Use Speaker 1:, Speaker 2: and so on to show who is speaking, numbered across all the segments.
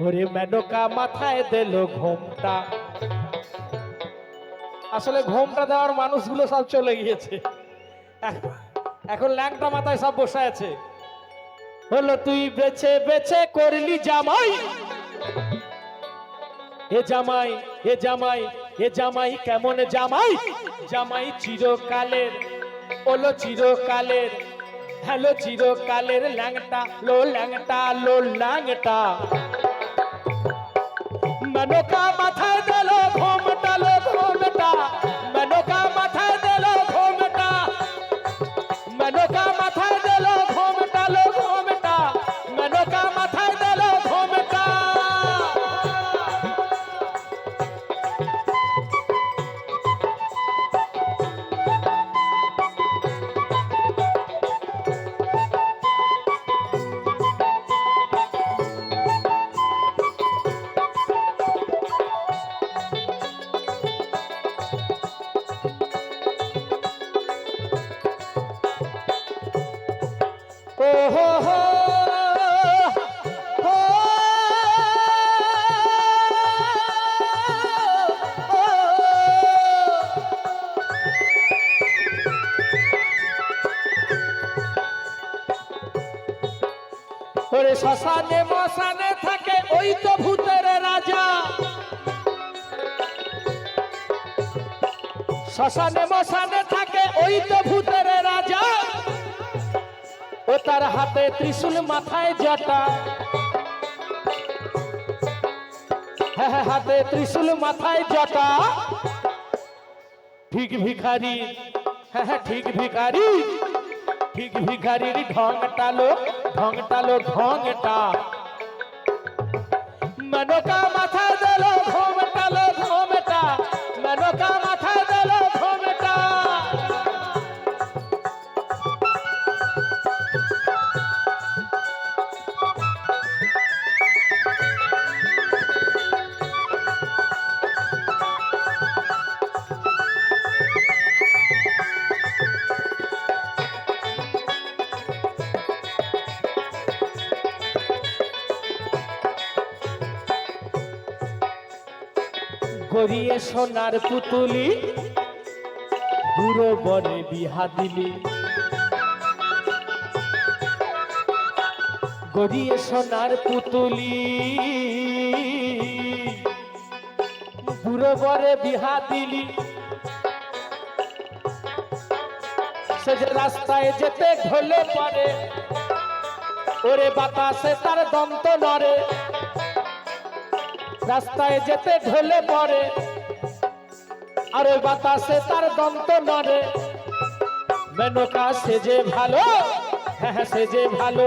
Speaker 1: ওরে মেনকা মাথায় দিল ঘোমটা। আসলে ঘোমটা দেওয়ার মানুষগুলো সব চলে গিয়েছে। এখন- ল্যাংটা মাথায় সব বসে আছে। হলো তুই বেছে বেছে করলি জামাই। এ জামাই এ জামাই এ জামাই কেমন জামাই? জামাই চিরকালের ওলো চিরকালের, হ্যালো, চিরকালের ল্যাংটা, লো ল্যাংটা লো ল্যাংটা। মনোকা মাথায় দিল ঘোমটা ওরে শ্মশানে মশানে থাকে ওই তো ভূতের রাজা। শ্মশানে মশানে থাকে ওই তো ভূতের রাজা। ও তার হাতে ত্রিশূল মাথায় জটা। হ্যাঁ হ্যাঁ, হাতে ত্রিশূল মাথায় জটা। ঠিক ভিখারি হ্যাঁ হ্যাঁ ঠিক ভিখারি। ঠিক ভিখারির ঢংটালো ঢংটালো ঢংটা। মনোকা গড়িয়ে সোনার পুতুলি। বুড়ো বনে বিহা দিলি। গড়িয়ে সোনার পুতুলি। বুড়ো বরে বিহা দিলি। সে যে রাস্তায় যেতে ঢলে পড়ে। ওরে বাতাসে তার দন্ত নড়ে। রাস্তায় যেতে ঢলে পড়ে। আর বাতাসে তার দন্ত নড়ে। মেনকা সেজে ভালো হ্যাঁ হ্যাঁ সেজে ভালো,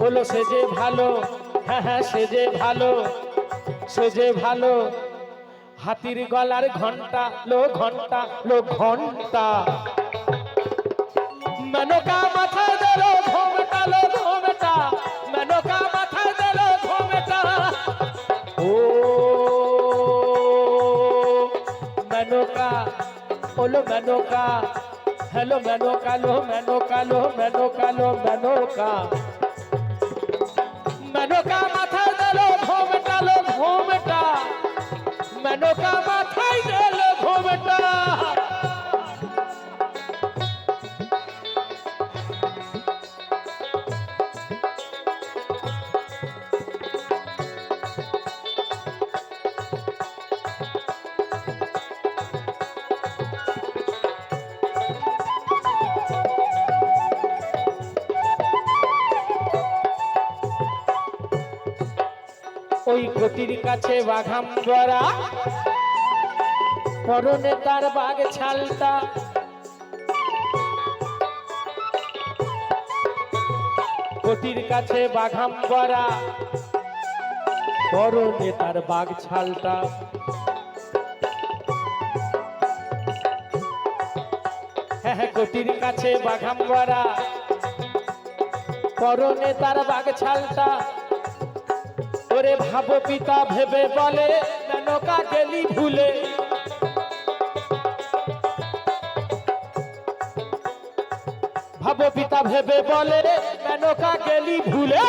Speaker 1: বলো সেজে ভালো হ্যাঁ হ্যাঁ সেজে ভালো সেজে ভালো। হাতির গলার ঘণ্টা, লো ঘণ্টা লো ঘণ্টা। মেনকা মাথায় দিল ওলো মেনকা হ্যালো মেনকা লো মেনকা লো মেনকা লো মেনকা মেনকা মাথায় দিল ঘোমটা লো, ঘোমটা। মেনকা ওই কটির কাছে বাঘাম গড়া পরনে তার বাঘ ছালটা। কটির কাছে বাঘাম গড়া পরনে তার বাঘ ছালটা। হ্যাঁ হ্যাঁ কটির কাছে বাঘাম গড়া পরনে তার বাঘ ছালটা। ওরে ভাব পিতা ভেবে বলে নৌকা গেলি ভুলে। ভাব পিতা ভেবে বলে নৌকা গেলি ভুলে।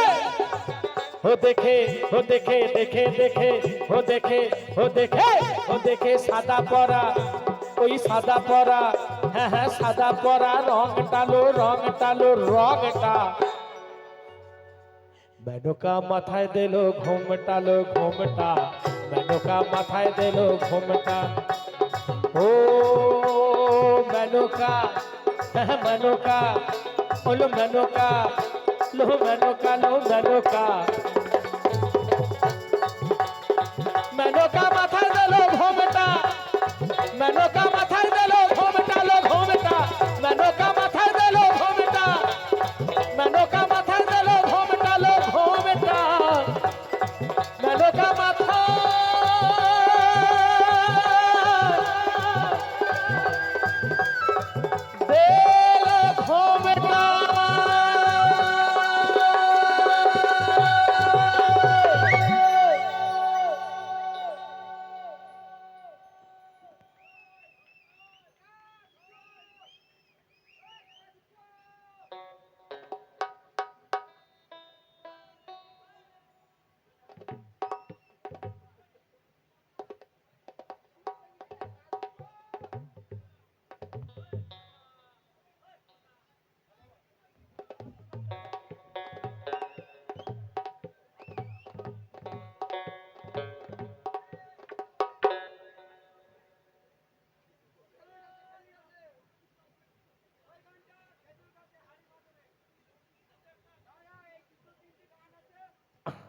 Speaker 1: ও দেখে ও দেখে দেখে দেখে, ও দেখে ও দেখে ও দেখে সাদা পরা, ওই সাদা পরা হ্যাঁ হ্যাঁ সাদা পরা রং টালো রং টালো রংটা মেনকা মাথায় দিল ঘুমটালো ঘোমটা। মেনকা মাথায় দিল ঘোমটা। ও মেনকা হ্যাঁ মেনকা। ওলো মেনকা, লো মেনকা লো মেনকা।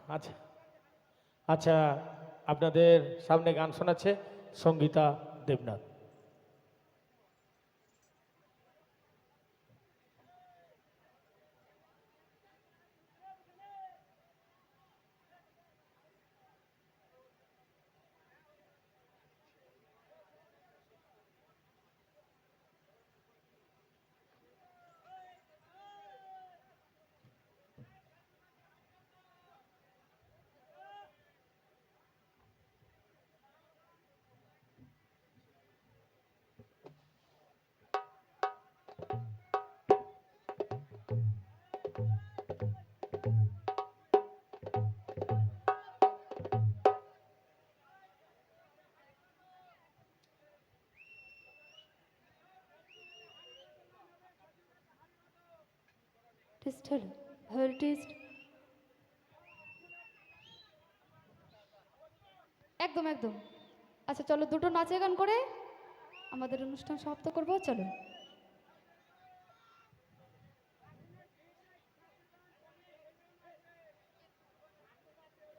Speaker 1: আচ্ছা। আচ্ছা আপনাদের সামনে গান শোনাচ্ছে সঙ্গীতা দেবনাথ।
Speaker 2: টেস্ট টেস্ট একদম একদম। আচ্ছা চলো দুটো নাচে গান করে আমাদের অনুষ্ঠান সমাপ্ত করব, চলো।